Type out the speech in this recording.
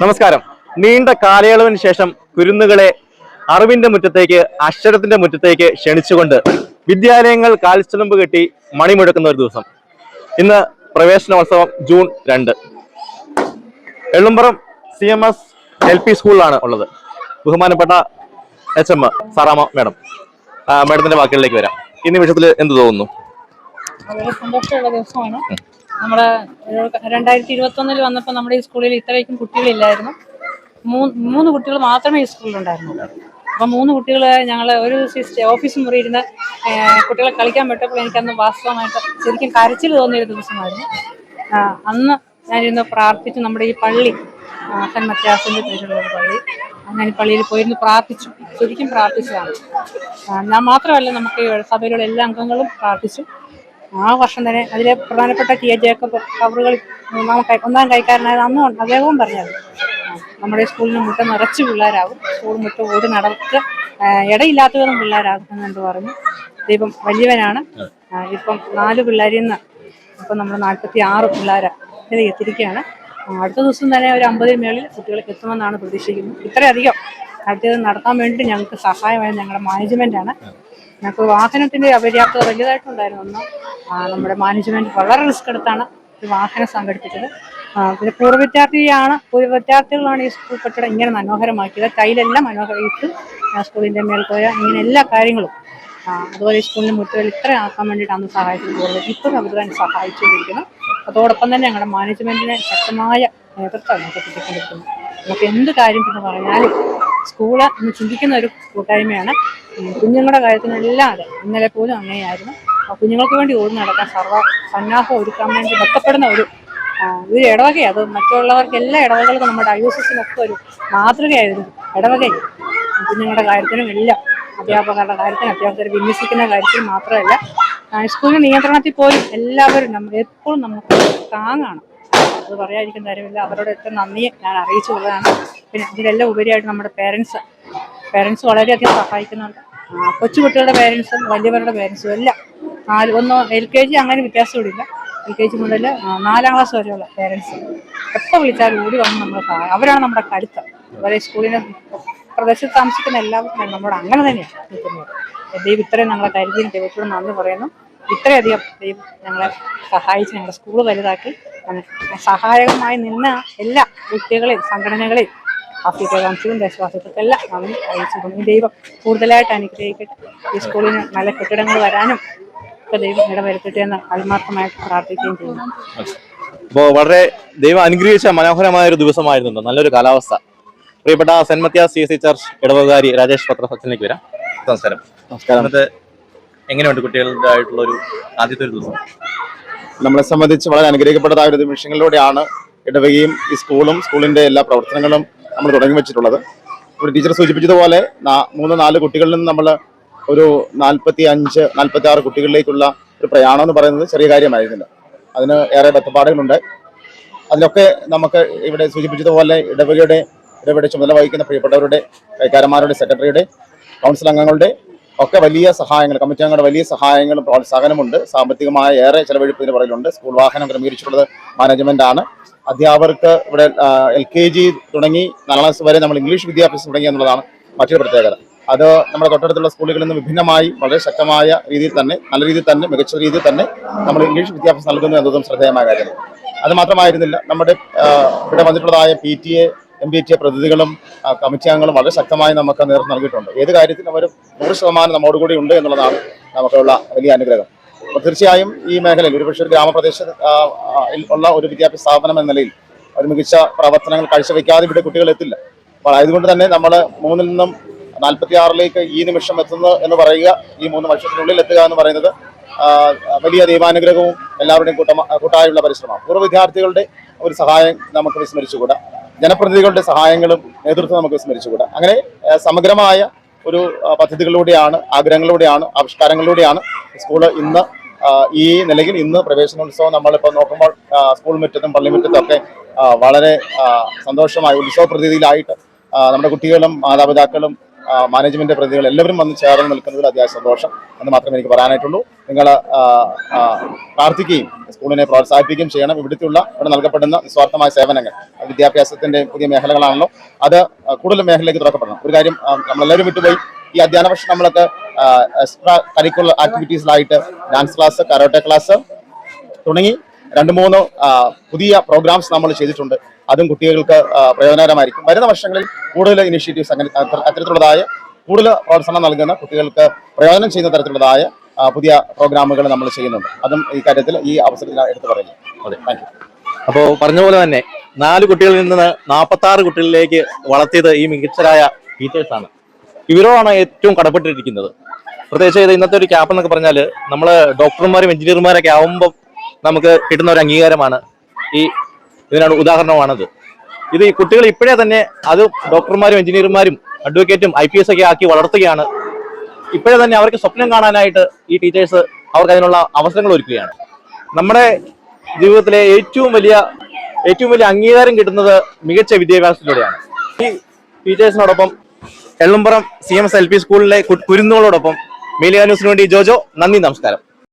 നമസ്കാരം. നീണ്ട കാലയളവിന് ശേഷം കുരുന്നുകളെ അറിവിന്റെ മുറ്റത്തേക്ക് അക്ഷരത്തിന്റെ മുറ്റത്തേക്ക് ക്ഷണിച്ചുകൊണ്ട് വിദ്യാലയങ്ങൾ കാൽച്ചുലമ്പ് കെട്ടി മണിമുഴക്കുന്ന ഒരു ദിവസം. ഇന്ന് പ്രവേശനോത്സവം ജൂൺ രണ്ട്. Ellumpuram C M S L P സ്കൂളിലാണ് ഉള്ളത്. ബഹുമാനപ്പെട്ട എച്ച് എം സാറാമ മേഡം. മാഡത്തിന്റെ വാക്കുകളിലേക്ക് വരാം. ഈ നിമിഷത്തിൽ എന്ത് തോന്നുന്നു? വളരെ സന്തോഷമുള്ള ദിവസമാണ്. നമ്മുടെ രണ്ടായിരത്തി ഇരുപത്തൊന്നിൽ വന്നപ്പോൾ നമ്മുടെ ഈ സ്കൂളിൽ ഇത്രയ്ക്കും കുട്ടികളില്ലായിരുന്നു. മൂന്ന് മൂന്ന് കുട്ടികൾ മാത്രമേ ഈ സ്കൂളിലുണ്ടായിരുന്നുള്ളൂ അപ്പം മൂന്ന് കുട്ടികൾ ഞങ്ങൾ ഒരു സിസ്റ്റർ ഓഫീസ് മുറി ഇരുന്ന് കുട്ടികളെ കളിക്കാൻ പറ്റപ്പോൾ എനിക്കന്ന് വാസ്തവമായിട്ട് ശരിക്കും കരച്ചിൽ തോന്നിയൊരു ദിവസമായിരുന്നു. അന്ന് ഞാനിരുന്ന് പ്രാർത്ഥിച്ചു നമ്മുടെ ഈ പള്ളി അഹൻ മത്യാസിന്റെ പേരിലുള്ള പള്ളി. ഞാൻ ഈ പള്ളിയിൽ പോയിരുന്ന് പ്രാർത്ഥിച്ചു ശരിക്കും പ്രാർത്ഥിച്ചതാണ്. ഞാൻ മാത്രമല്ല നമുക്ക് സഭയിലുള്ള എല്ലാ അംഗങ്ങളും പ്രാർത്ഥിച്ചു. ആ വർഷം തന്നെ അതിലെ പ്രധാനപ്പെട്ട ടി. എ. ജേക്കബ് കവറുകൾ ഒന്നാം കൈ ഒന്നാം കൈക്കാരനായത് അന്നും. അദ്ദേഹവും പറഞ്ഞത്. നമ്മുടെ സ്കൂളിന് മുട്ട നിറച്ച് പിള്ളേരാകും. സ്കൂൾ മുട്ട ഓടി നടക്ക് ഇടയില്ലാത്തവരും പിള്ളേരാകും എന്നുണ്ട് പറഞ്ഞു. ദൈവം വലിയവനാണ്. ഇപ്പം നാല് പിള്ളേരിൽ നിന്ന് ഇപ്പം നമ്മൾ നാൽപ്പത്തി ആറ് പിള്ളേരെ എത്തിരിക്കുകയാണ് എത്തിയിരിക്കുകയാണ്. അടുത്ത ദിവസം തന്നെ ഒരു അമ്പതിന് മേളിൽ കുട്ടികൾക്ക് എത്തുമെന്നാണ് പ്രതീക്ഷിക്കുന്നത്. ഇത്രയധികം. അടുത്തത് നടത്താൻ വേണ്ടി ഞങ്ങൾക്ക് സഹായമായി ഞങ്ങളുടെ മാനേജ്മെന്റാണ് ഞങ്ങൾക്ക് വാഹനത്തിന്റെ അപര്യാപ്തത വലുതായിട്ടുണ്ടായിരുന്നു. ഒന്ന് നമ്മുടെ മാനേജ്മെന്റ് വളരെ റിസ്ക് എടുത്താണ് ഒരു വാഹനം സംഘടിപ്പിച്ചത്. പിന്നെ പൂർവ വിദ്യാർത്ഥിയാണ് പൂർവ വിദ്യാർത്ഥികളാണ് ഈ സ്കൂൾ കെട്ടിടം ഇങ്ങനെ മനോഹരമാക്കിയത്. ടൈലെല്ലാം മനോഹരമായിട്ട് സ്കൂളിന്റെ മേൽക്കോയ ഇങ്ങനെ എല്ലാ കാര്യങ്ങളും അതുപോലെ ഈ സ്കൂളിന്റെ മുറ്റുകൾ ഇത്ര ആക്കാൻ വേണ്ടിയിട്ടാണ് സഹായിച്ചത് പൂർവ ഇപ്പോഴും അവർ തന്നെ സഹായിച്ചുകൊണ്ടിരിക്കുന്നു. അതോടൊപ്പം തന്നെ ഞങ്ങളുടെ മാനേജ്മെന്റിനെ ശക്തമായ നേതൃത്വം നമുക്ക് കിട്ടിക്കൊണ്ടിരിക്കുന്നു നമുക്ക് എന്ത് കാര്യം എന്ന് പറഞ്ഞാലും സ്കൂൾ എന്ന് ചിന്തിക്കുന്ന ഒരു കൂട്ടായ്മയാണ്. കുഞ്ഞുങ്ങളുടെ കാര്യത്തിനല്ലാതെ ഇന്നലെ പോലും അങ്ങനെയായിരുന്നു. കുഞ്ഞുങ്ങൾക്ക് വേണ്ടി ഓടി നടക്കാൻ സർവ സന്നാഹം ഒരുക്കാൻ വേണ്ടി ബന്ധപ്പെടുന്ന ഒരു ഒരു ഇടവകയാണ് അത്. മറ്റുള്ളവർക്ക് എല്ലാ ഇടവകൾക്കും നമ്മുടെ ഐ എസ് എസിനൊക്കെ ഒരു മാതൃകയായിരുന്നു ഇടവകയും കുഞ്ഞുങ്ങളുടെ കാര്യത്തിനും എല്ലാം അധ്യാപകരുടെ കാര്യത്തിനും അധ്യാപകരെ വിന്യസിക്കുന്ന കാര്യത്തിനും മാത്രമല്ല സ്കൂളിന് നിയന്ത്രണത്തിൽ പോലും എല്ലാവരും നമ്മൾ എപ്പോഴും നമുക്ക് താങ്ങാണ്. അത് പറയാതിരിക്കുന്ന കാര്യമില്ല. അവരോട് ഏറ്റവും നന്ദിയെ ഞാൻ അറിയിച്ചു കൊള്ളതാണ് പിന്നെ ഇതിലെല്ലാം ഉപരിയായിട്ട് നമ്മുടെ പേരൻസ് പേരൻസ് വളരെയധികം സഹായിക്കുന്നുണ്ട്. കൊച്ചുകുട്ടികളുടെ പേരൻസും വലിയവരുടെ പേരൻസും എല്ലാം നാല് ഒന്ന് എൽ കെ ജി അങ്ങനെ വ്യത്യാസമില്ല. എൽ കെ ജി മുതൽ നാലാം ക്ലാസ് വരെയുള്ള പേരൻസ് എപ്പോൾ വിളിച്ചാലും ഓടി വന്ന് നമ്മൾ അവരാണ് നമ്മുടെ കരുത്ത്. അതുപോലെ സ്കൂളിനെ പ്രദേശത്ത് താമസിക്കുന്ന എല്ലാവർക്കും നമ്മളോട് അങ്ങനെ തന്നെയാണ് നിൽക്കുന്നത് ദൈവം ഇത്രയും ഞങ്ങളെ കരുതി ദൈവത്തോട് നന്ദി പറയുന്നു. ഇത്രയധികം ദൈവം ഞങ്ങളെ സഹായിച്ച് ഞങ്ങളുടെ സ്കൂൾ വലുതാക്കി. സഹായകമായി നിന്ന എല്ലാ വ്യക്തികളെയും സംഘടനകളെയും ആഫ്രിക്കാംശവും ദേശവാസികൾക്കെല്ലാം നന്ദി അറിയിച്ചു. ദൈവം കൂടുതലായിട്ട് അനുഗ്രഹിക്കട്ടെ. ഈ സ്കൂളിന് നല്ല കെട്ടിടങ്ങൾ വരാനും ഒക്കെ ദൈവം ഇടവരുത്തട്ടെ എന്ന് ആത്മാർത്ഥമായിട്ട് പ്രാർത്ഥിക്കുകയും ചെയ്യുന്നു. അപ്പോൾ വളരെ ദൈവം അനുഗ്രഹിച്ച മനോഹരമായ ഒരു ദിവസമായിരുന്നു നല്ലൊരു കാലാവസ്ഥ. പ്രിയപ്പെട്ട saint Mathias C S I church ഇടവകാരി Rajesh പത്രസച്ചനിലേക്ക് വരാം. നമസ്കാരം. നമസ്കാരം. എങ്ങനെയുണ്ട് കുട്ടികളുടെ ആയിട്ടുള്ള ഒരു ആദ്യത്തെ ഒരു ദിവസം? നമ്മളെ സംബന്ധിച്ച് വളരെ അനുഗ്രഹിക്കപ്പെട്ടതായ ഒരു നിമിഷങ്ങളിലൂടെയാണ് ഇടവകയും ഈ സ്കൂളും സ്കൂളിന്റെ എല്ലാ പ്രവർത്തനങ്ങളും നമ്മൾ തുടങ്ങി വെച്ചിട്ടുള്ളത്. ഇവിടെ ടീച്ചർ സൂചിപ്പിച്ചതുപോലെ മൂന്ന് നാല് കുട്ടികളിൽ നിന്ന് നമ്മൾ ഒരു നാൽപ്പത്തി അഞ്ച് നാൽപ്പത്തി ആറ് കുട്ടികളിലേക്കുള്ള ഒരു പ്രയാണം എന്ന് പറയുന്നത് ചെറിയ കാര്യമായിരുന്നില്ല. അതിന് ഏറെ ബന്ധപ്പാടുകളുണ്ട് അതിലൊക്കെ നമുക്ക് ഇവിടെ സൂചിപ്പിച്ചതുപോലെ ഇടവകയുടെ ഇടവകയുടെ ചുമതല വഹിക്കുന്ന പ്രിയപ്പെട്ടവരുടെ കൈക്കാരന്മാരുടെ സെക്രട്ടറിയുടെ കൗൺസിൽ അംഗങ്ങളുടെ ഒക്കെ വലിയ സഹായങ്ങൾ കമ്മിറ്റി അംഗങ്ങളുടെ വലിയ സഹായങ്ങളും പ്രോത്സാഹനമുണ്ട്. സാമ്പത്തികമായ ഏറെ ചെലവഴിപ്പ് ഇതിന് പുറകിലുണ്ട്. സ്കൂൾ വാഹനം ക്രമീകരിച്ചിട്ടുള്ളത് മാനേജ്മെന്റ് ആണ്. അധ്യാപകർക്ക് ഇവിടെ എൽ കെ ജി തുടങ്ങി നാലാം ക്ലാസ് വരെ നമ്മൾ ഇംഗ്ലീഷ് വിദ്യാഭ്യാസം തുടങ്ങി എന്നുള്ളതാണ് മറ്റൊരു പ്രത്യേകത. അത് നമ്മുടെ തൊട്ടടുത്തുള്ള സ്കൂളുകളിൽ നിന്ന് വിഭിന്നമായി വളരെ ശക്തമായ രീതിയിൽ തന്നെ നല്ല രീതിയിൽ തന്നെ മികച്ച രീതിയിൽ തന്നെ നമ്മൾ ഇംഗ്ലീഷ് വിദ്യാഭ്യാസം നൽകുന്നു എന്നതും ശ്രദ്ധേയമായ കാര്യമാണ് അത് മാത്രമായിരുന്നില്ല നമ്മുടെ ഇവിടെ വന്നിട്ടുള്ളതായ P T A M P T A പ്രതിനിധികളും കമ്മിറ്റി അംഗങ്ങളും വളരെ ശക്തമായി നമുക്ക് നേതൃത്വം നൽകിയിട്ടുണ്ട്. ഏത് കാര്യത്തിലും അവർ നൂറ് ശതമാനം നമ്മോടുകൂടി ഉണ്ട് എന്നുള്ളതാണ് നമുക്കുള്ള വലിയ അനുഗ്രഹം. തീർച്ചയായും ഈ മേഖലയിൽ ഒരുപക്ഷെ ഒരു യിൽ ഉള്ള ഒരു വിദ്യാഭ്യാസ സ്ഥാപനം എന്ന നിലയിൽ ഒരു മികച്ച പ്രവർത്തനങ്ങൾ കാഴ്ചവെക്കാതെ ഇവിടെ കുട്ടികൾ എത്തില്ല. അപ്പോൾ ആയതുകൊണ്ട് തന്നെ നമ്മൾ മൂന്നിൽ നിന്നും നാൽപ്പത്തി ആറിലേക്ക് ഈ നിമിഷം എത്തുന്നത് എന്ന് പറയുക ഈ മൂന്ന് വർഷത്തിനുള്ളിൽ എത്തുക എന്ന് പറയുന്നത് വലിയ ദൈവാനുഗ്രഹവും എല്ലാവരുടെയും കൂട്ട കൂട്ടായുള്ള പരിശ്രമമാണ്. പൂർവ വിദ്യാർത്ഥികളുടെ ഒരു സഹായം നമുക്ക് വിസ്മരിച്ചുകൂടാ? ജനപ്രതിനിധികളുടെ സഹായങ്ങളും നേതൃത്വം നമുക്ക് വിസ്മരിച്ചുകൂടാ? അങ്ങനെ സമഗ്രമായ ഒരു പദ്ധതികളിലൂടെയാണ് ആഗ്രഹങ്ങളിലൂടെയാണ് ആവിഷ്കാരങ്ങളിലൂടെയാണ് സ്കൂൾ ഇന്ന് ഈ നിലയിൽ ഇന്ന് പ്രവേശനോത്സവം നമ്മളിപ്പോൾ നോക്കുമ്പോൾ സ്കൂൾ മുറ്റത്തും പള്ളിമുറ്റത്തും ഒക്കെ വളരെ സന്തോഷമായി ഉത്സവ പ്രതീതിയിലായിട്ട് നമ്മുടെ കുട്ടികളും മാതാപിതാക്കളും മാനേജ്മെന്റ് പ്രതിനിധികൾ എല്ലാവരും വന്ന് ചേർന്ന് നിൽക്കുന്നതിൽ അത്യാവശ്യം സന്തോഷം എന്ന് മാത്രമേ എനിക്ക് പറയാനായിട്ടുള്ളൂ. നിങ്ങൾ പ്രാർത്ഥിക്കുകയും സ്കൂളിനെ പ്രോത്സാഹിപ്പിക്കുകയും ചെയ്യണം. ഇവിടുത്തെയുള്ള ഇവിടെ നൽകപ്പെടുന്ന നിസ്വാർത്ഥമായ സേവനങ്ങൾ വിദ്യാഭ്യാസത്തിന്റെ പുതിയ മേഖലകളാണല്ലോ. അത് കൂടുതൽ മേഖലയിലേക്ക് തുറക്കപ്പെടണം. ഒരു കാര്യം നമ്മളെല്ലാവരും വിട്ടുപോയി ഈ അധ്യയന വർഷം നമ്മളൊക്കെ എക്സ്ട്രാ കരിക്കുലർ ആക്ടിവിറ്റീസിലായിട്ട് ഡാൻസ് ക്ലാസ് കരോട്ടെ ക്ലാസ് തുടങ്ങി രണ്ട് മൂന്ന് പുതിയ പ്രോഗ്രാംസ് നമ്മൾ ചെയ്തിട്ടുണ്ട്. അതും കുട്ടികൾക്ക് പ്രയോജനകരമായിരിക്കും. വരുന്ന വർഷങ്ങളിൽ കൂടുതൽ ഇനിഷ്യേറ്റീവ്സ് അങ്ങനെ അത്ത- അത്തരത്തിലുള്ളതായ കൂടുതൽ പ്രോത്സാഹനം നൽകുന്ന കുട്ടികൾക്ക് പ്രയോജനം ചെയ്യുന്ന തരത്തിലുള്ളതായ പുതിയ പ്രോഗ്രാമുകൾ നമ്മൾ ചെയ്യുന്നുണ്ട്. അതും ഈ കാര്യത്തിൽ ഈ അവസരത്തിൽ എടുത്തു പറയുന്നു. അതെ. താങ്ക് അപ്പോൾ പറഞ്ഞ പോലെ തന്നെ നാല് കുട്ടികളിൽ നിന്ന് നാൽപ്പത്തി ആറ് കുട്ടികളിലേക്ക് വളർത്തിയത് ഈ മികച്ചരായ ടീച്ചേഴ്സാണ് ഇവരോടാണ് ഏറ്റവും കടപ്പെട്ടിരിക്കുന്നത്. പ്രത്യേകിച്ച് ഇത് ഇന്നത്തെ ഒരു ക്യാപ്പ് എന്നൊക്കെ പറഞ്ഞാൽ നമ്മൾ ഡോക്ടർമാരും എഞ്ചിനീയർമാരൊക്കെ ആവുമ്പോൾ നമുക്ക് കിട്ടുന്ന ഒരു അംഗീകാരമാണ്. ഈ ഇതിനാണ് ഉദാഹരണമാണത്. ഇത് ഈ കുട്ടികൾ ഇപ്പോഴേ തന്നെ അത് ഡോക്ടർമാരും എഞ്ചിനീയർമാരും അഡ്വക്കേറ്റും ഐ പി എസ് ഒക്കെ ആക്കി വളർത്തുകയാണ്. ഇപ്പോഴേ തന്നെ അവർക്ക് സ്വപ്നം കാണാനായിട്ട് ഈ ടീച്ചേഴ്സ് അവർക്ക് അതിനുള്ള അവസരങ്ങൾ ഒരുക്കുകയാണ്. നമ്മുടെ ജീവിതത്തിലെ ഏറ്റവും വലിയ ഏറ്റവും വലിയ അംഗീകാരം കിട്ടുന്നത് മികച്ച വിദ്യാഭ്യാസത്തിലൂടെയാണ്. ഈ ടീച്ചേഴ്സിനോടൊപ്പം Ellumpuram C M S L P സ്കൂളിലെ കുരുന്നുകളോടൊപ്പം മീലിയ ന്യൂസിന് വേണ്ടി ജോജോ നന്ദി നമസ്കാരം.